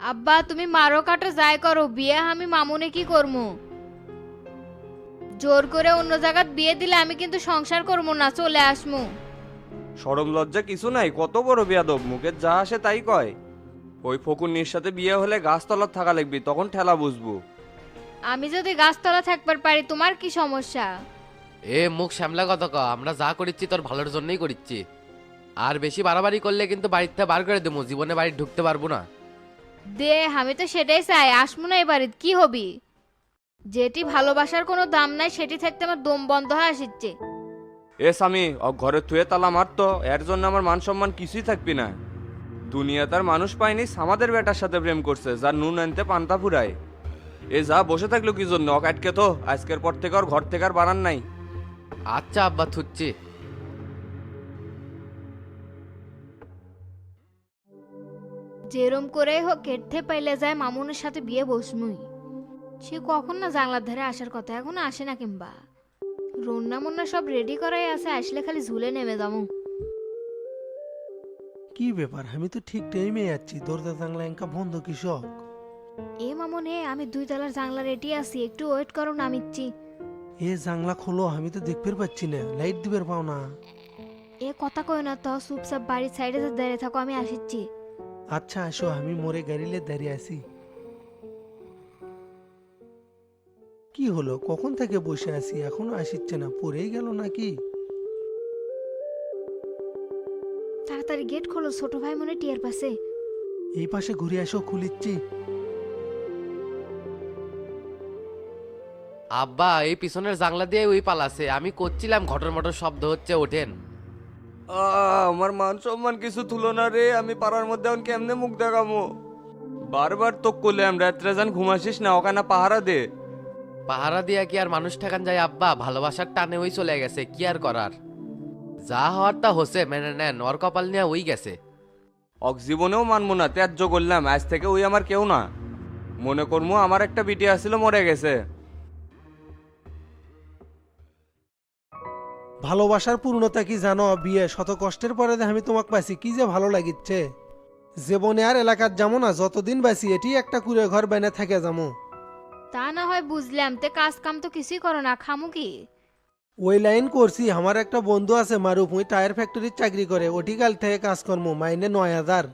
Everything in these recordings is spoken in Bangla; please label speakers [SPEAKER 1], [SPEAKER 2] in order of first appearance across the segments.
[SPEAKER 1] আব্বা তুমি মারো কাটো যাই করো বিয়ে আমি মামুনে কি করব জোর করে অন্য জায়গাত বিয়ে দিলে আমি কিন্তু সংসার করব না চলে আসমু।
[SPEAKER 2] সরম লজ্জা কিছু নাই কত বড় বিয়াদব মুখের যা আসে তাই কয়। ওই ফকুন্নির সাথে বিয়ে হলে গাছতলার থাকা লাগবি তখন ঠেলা বুঝব।
[SPEAKER 1] আমি যদি গাছতলা থাকবার পারি তোমার কি সমস্যা?
[SPEAKER 3] এ মুখ শ্যামলা কত ক আমরা যা করিচ্ছি তোর ভালোর জন্যই করিচ্ছি। আর বেশি বাড়াবাড়ি করলে কিন্তু বাড়িতে বার করে দেবো জীবনে বাড়ি ঢুকতে পারব না।
[SPEAKER 1] দে আমি তো সেটাই চাই। আসমু না এবারে কি হবি? যেটি ভালোবাসার কোনো দাম নাই সেটি থাকতে আমার দম বন্ধ হয়ে আসিচ্ছে।
[SPEAKER 2] এ স্বামী ও ঘরে থুয়ে তালা মারতো এর জন্য আমার মান সম্মান কিছুই থাকবি না। দুনিয়া তার মানুষ পায়নি আমাদের বেটার সাথে প্রেম করছে যার নুন আনতে পান্তা ফুরায়। এ যা বসে থাকল কি জন্য? ওক আটকে তো আজকের পর থেকে ওর ঘর থেকে আর বানান নাই।
[SPEAKER 3] আচ্ছা আব্বা থুচ্ছি।
[SPEAKER 1] যেরম করেই হোক কেটে পাইলে যায় মামুনের সাথে বিয়ে বসমুই সে কখন না জানলার ধারে আসার কথা এখনও আসে না কিংবা। রন্না মন্না সব রেডি করাই আছে আসলে খালি ঝুলে নেমে যাব।
[SPEAKER 4] কি ব্যাপার? আমি তো ঠিক টাইমে যাচ্ছি দরজা জানলা এঙ্কা বন্ধ কৃষক
[SPEAKER 1] এ মামুনে আমি দুই তলার জানলা রেডি আছি। একটু ওয়েট করো নামিচ্ছি।
[SPEAKER 4] এ জানলা খোলো আমি তো দেখতে পাচ্ছি না। লাইট দিবের পাও না।
[SPEAKER 1] এ কথা কই না তো চুপচাপ বাড়ির সাইডে দাঁড়িয়ে থাকো আমি আসিচ্ছি।
[SPEAKER 4] আচ্ছা আসো আমি মোরে গাড়িলে দাঁড়িয়ে আছি। কি হলো? কখন থেকে বসে আছি? এখনও আসিচ্ছে না। পড়েই গেল নাকি?
[SPEAKER 1] তাড়াতাড়ি গেট খোলো ছোট ভাই মনে টিয়ার পাশে।
[SPEAKER 4] এই পাশে ঘুরে আসো খুলিচ্ছি।
[SPEAKER 3] আব্বা এই পিছনের জানলা দিয়ে ওই পালাছে। আমি করছিলাম ঘটর মটর শব্দ হচ্ছে ওঠেন।
[SPEAKER 2] আমার মান সম্মান কিছু তুলো না রে আমি পাড়ার মধ্যে এখন কেমনে মুখ দেখামো বারবার তো করলাম রাত্রে যান ঘুমাসিস না ওখানে পাহারা দে।
[SPEAKER 3] পাহারা দিয়া কি আর মানুষ ঠেকান যায়? আব্বা ভালোবাসার টানে ওই চলে গেছে কি আর করার? যা হওয়ার তা হচ্ছে মেনে নেন ওর কপাল নিয়ে ওই গেছে।
[SPEAKER 2] অক জীবনেও মানবো না ত্যায্য করলাম আজ থেকে ওই আমার কেউ না। মনে করব আমার একটা বিটি আসছিল মরে গেছে।
[SPEAKER 4] ভালোবাসার পূর্ণতা কি জানো? বিয়ে শত কষ্টের পরে আমি তোমাকে পাইছি কি যে ভালো লাগিচ্ছে। জীবনে আর এলাকার যাব না যতদিন বাঁচি এটি একটা কুড়ে ঘর বেনে থেকে যাব
[SPEAKER 1] তা না হয় বুঝলাম তে কাজ কাম তো কিছুই করো না খামু কি?
[SPEAKER 4] ওই লাইন করছি আমার একটা বন্ধু আছে মারুফ ওই টায়ার ফ্যাক্টরির চাকরি করে ওটি কাল থেকে কাজকর্ম মাইনে নয় হাজার।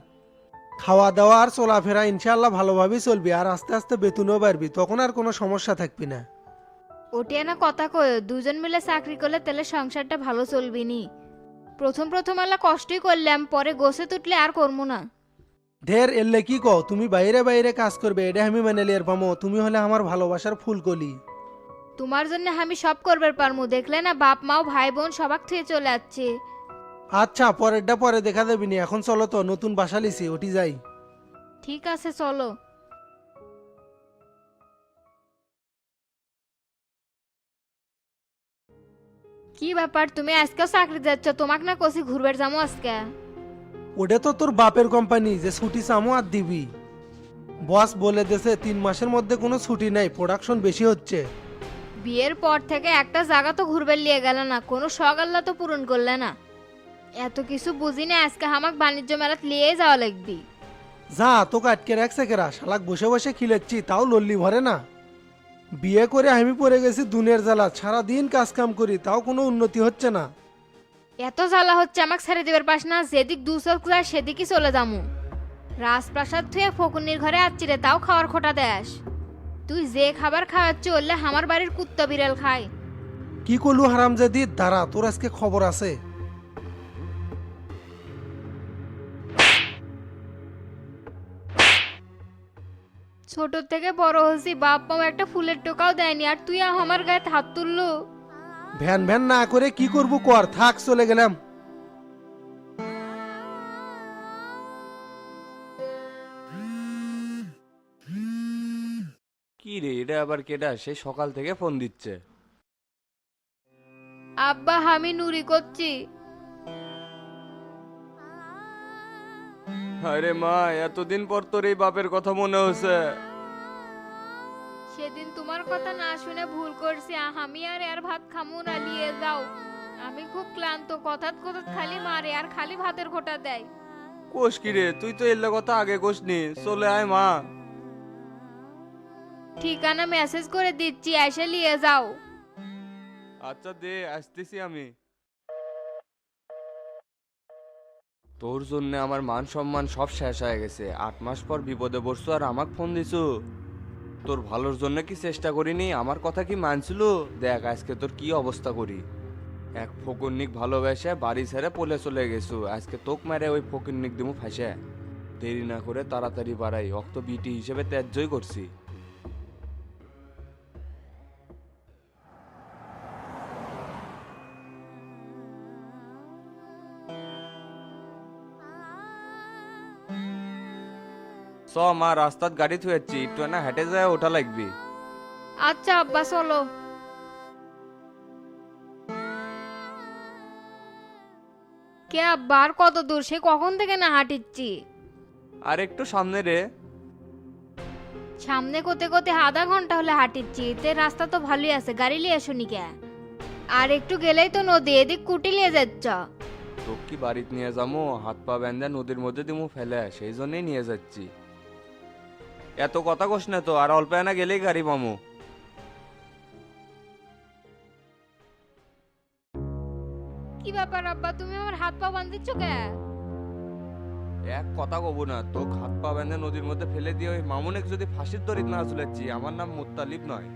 [SPEAKER 4] খাওয়া দাওয়া আর চলাফেরা ইনশাল্লাহ ভালোভাবেই চলবি আর আস্তে আস্তে বেতনও বাড়বি তখন আর কোনো সমস্যা থাকবি না।
[SPEAKER 1] ওটিয়া না কথা কয়? দুজন মিলে চাকরি করলে তাহলে সংসারটা ভালো চলবি নি। প্রথম প্রথম আলা কষ্টই করলাম পরে গোসে তুটলে আর করব না।
[SPEAKER 4] ঢের এলে কি কও? তুমি বাইরে বাইরে কাজ করবে এটা আমি মেনে লিয়ার পামো। তুমি হলে আমার ভালোবাসার ফুলকলি
[SPEAKER 1] তোমার জন্য আমি সব করবার পারমু। দেখলে না বাপ মাও ভাই বোন সবাক থেকে চলে যাচ্ছে
[SPEAKER 4] আচ্ছা পরেরটা পরে দেখা দেবি নি। এখন চলো তো নতুন বাসা লিছি ওটি যাই।
[SPEAKER 1] ঠিক আছে চলো। কি ব্যাপার? তুমি আজকেও চাকরি যাচ্ছ তোমাক না কষি ঘুরবার যাব আজকে?
[SPEAKER 4] ওটা তো তোর বাপের কোম্পানি যে ছুটি চামো আর দিবি। বস বলে দেছে তিন মাসের মধ্যে কোনো ছুটি নাই প্রোডাকশন বেশি হচ্ছে।
[SPEAKER 1] বিয়ের পর থেকে একটা জায়গা তো ঘুরবার লিয়ে গেল না কোনো শখ আল্লাহ তো পূরণ করলে না। এত কিছু বুঝি না আজকে আমাক বাণিজ্য মেলাত লিয়ে যাওয়া লাগবি।
[SPEAKER 4] যা তোকে আটকে রাখছে কেরা? শালাক বসে বসে খিলেচ্ছি তাও লল্লি ভরে না। বিয়ে করে আমি পড়ে গেছি দুনের জ্বালা সারাদিন কাজ কাম করি তাও কোনো উন্নতি হচ্ছে না।
[SPEAKER 1] এত জ্বালা হচ্ছে আমাকে ছেড়ে দেবার পাস না যেদিক দু চোখ যায় সেদিকই চলে যামু। রাজপ্রাসাদ থুয়ে ফকুন্নির ঘরে আসছি রে তাও খাওয়ার খোটা দেস। তুই যে খাবার খাওয়াচ্ছি ওরলে আমার বাড়ির কুত্তা বিড়াল খায়।
[SPEAKER 4] কি করলু হারামজাদি? দাঁড়া তোর আজকে খবর আছে।
[SPEAKER 1] ছোট থেকে বড় হয়েছি বাপ মাও একটা ফুলের টোকাও দেয়নি আর তুই আমার গায়ে হাত তুললু।
[SPEAKER 4] ভ্যান ভ্যান না করে কি করব কর থাক চলে গেলাম।
[SPEAKER 2] কি রে এটা আবার কেডা? সে সকাল থেকে ফোন দিচ্ছে।
[SPEAKER 1] আব্বা আমি নুরি করছি।
[SPEAKER 2] আরে মা এতদিন পর তোর এই বাপের কথা মনে হচ্ছে
[SPEAKER 1] সেদিন তোমার কথা না শুনে ভুল করছি আমি আর এর ভাত খামু না নিয়ে যাও। আমি খুব ক্লান্ত কথাত কথাত খালি মারে আর খালি ভাতের খোটা দেয়।
[SPEAKER 2] কোষ কি রে? তুই তো এলে কথা আগে কোষনি চলে আয় মা।
[SPEAKER 1] ঠিকানা মেসেজ করে দিচ্ছি এসে নিয়ে যাও।
[SPEAKER 2] আচ্ছা দে আসতেছি আমি। তোর জন্য আমার মান সম্মান সব শেষ হয়ে গেছে। আট মাস পর বিপদে পড়ছো আর আমাকে ফোন দিছু। তোর ভালোর জন্য কি চেষ্টা করিনি? আমার কথা কি মানছিল? দেখ, আজকে তোর কি অবস্থা করি? এক ফকুন্নিক ভালোবেসে বাড়ি ছেড়ে পলে চলে গেছো। আজকে তোক মারে ওই ফকুন্নিক দিমু ফাঁসে। দেরি না করে তাড়াতাড়ি বাড়াই। অক্ত বিটি হিসেবে ত্যায্যই করছি। চ মা রাস্তাত গাড়ি থুয়েছি একটু না হেঁটে যায় ওটা লাগবি।
[SPEAKER 1] আচ্ছা আব্বা চলো। কে আব্বা আর কত দূর? সে কখন থেকে না হাঁটিচ্ছি?
[SPEAKER 2] আর একটু সামনে রে।
[SPEAKER 1] সামনে কোতে কোতে আধা ঘণ্টা হলে হাঁটিচ্ছি তে রাস্তা তো ভালোই আছে গাড়ি লিয়ে শুনি কে? আর একটু গেলেই তো নদী এদিক কুটি লিয়ে যাচ্ছ।
[SPEAKER 2] তোক কি বাড়িতে নিয়ে যাব হাত পা বেঁধে নদীর মধ্যে দিমু ফেলে সেই জন্যই নিয়ে যাচ্ছি। এত কথা কস না তো আর অল্প না গেলেই গাড়ি পামু।
[SPEAKER 1] কি ব্যাপার আব্বা তুমি আমার হাত পা বান্ধিচ্ছ কে?
[SPEAKER 2] এক কথা কব না তোক হাত পা বেঁধে নদীর মধ্যে ফেলে দিয়ে ওই মামুনেক যদি ফাঁসির দড়িত না চলেছি আমার নাম মুত্তালিব নয়।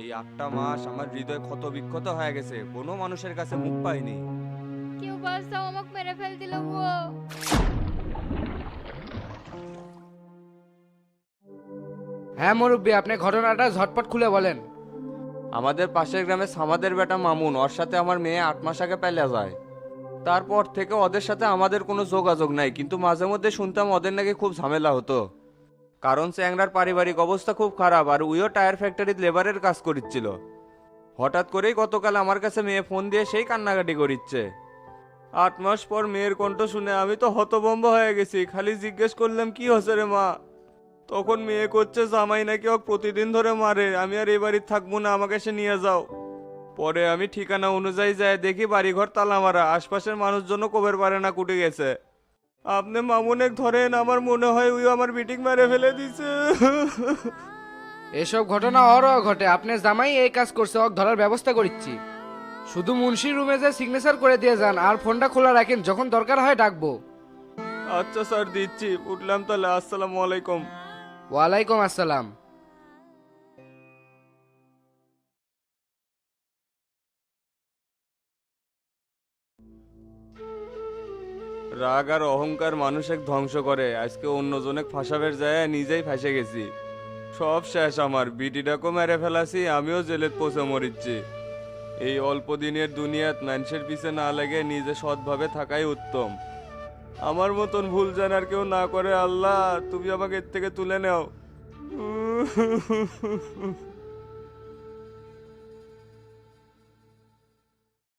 [SPEAKER 2] এই আটটা মাস আমার হৃদয় ক্ষত বিক্ষত হয়ে গেছে কোনো মানুষের কাছে মুখ পাইনি।
[SPEAKER 1] কেউ বাঁচাও আমাকে মেরে ফেল দিল গো
[SPEAKER 5] হ্যাঁ মুরব্বী, আপনি ঘটনাটা ঝটপট খুলে বলেন।
[SPEAKER 2] আমাদের পাশের গ্রামে সামাদের বেটা মামুন, ওর সাথে আমার মেয়ে আট মাস আগে পেলে যায়। তারপর থেকে ওদের সাথে আমাদের কোনো যোগাযোগ নাই, কিন্তু মাঝে মধ্যে শুনতাম ওদের নাকি খুব ঝামেলা হতো। কারণ চ্যাংরার পারিবারিক অবস্থা খুব খারাপ আর উইও টায়ার ফ্যাক্টরিতে লেবারের কাজ করিচ্ছিল। হঠাৎ করেই গতকাল আমার কাছে মেয়ে ফোন দিয়ে সেই কান্নাকাটি করিচ্ছে। আট মাস পর মেয়ের কণ্ঠ শুনে আমি তো হতভম্ব হয়ে গেছি, খালি জিজ্ঞেস করলাম, কি হচ্ছে রে মা? তখন মেয়ে করছে জামাই নাকি ওকে প্রতিদিন ধরে মারে। আমি আর এই বাড়ি থাকব না আমাকে সে নিয়ে যাও। পরে আমি ঠিকানা অনুযায়ী যাই দেখি বাড়িঘর তালা মারা আশপাশের মানুষজনও কবের পারে না কুটে গেছে। আপনি মামুনেক ধরেন আমার মনে হয় ওই আমার মিটিং মেরে ফেলে দিছে।
[SPEAKER 5] এসব ঘটনা অরও ঘটে। আপনার জামাই এই কাজ করছে ওক ধরার ব্যবস্থা করিচ্ছি। শুধু মুন্সির রুমে যে সিগনেচার করে দিয়ে যান আর ফোনটা খোলা রাখেন যখন দরকার হয় ডাকবো।
[SPEAKER 2] আচ্ছা স্যার দিচ্ছি। উঠলাম তাহলে আসসালামু আলাইকুম।
[SPEAKER 5] ওয়ালাইকুম আসসালাম।
[SPEAKER 2] রাগ আর অহংকার মানুষের ধ্বংস করে। আজকে অন্যজনে ফাঁসাবের যায় নিজেই ফাঁসে গেছি। সব শেষ আমার। বিটিটাকেও মেরে ফেলাছি, আমিও জেলেত পচে মরিচ্ছি। এই অল্প দিনের দুনিয়াত মানুষের পিছে না লেগে নিজে সৎভাবে থাকাই উত্তম। আমার মতন ভুল জানার কেউ না করে আল্লাহ তুমি আমাকে এর থেকে তুলে নাও।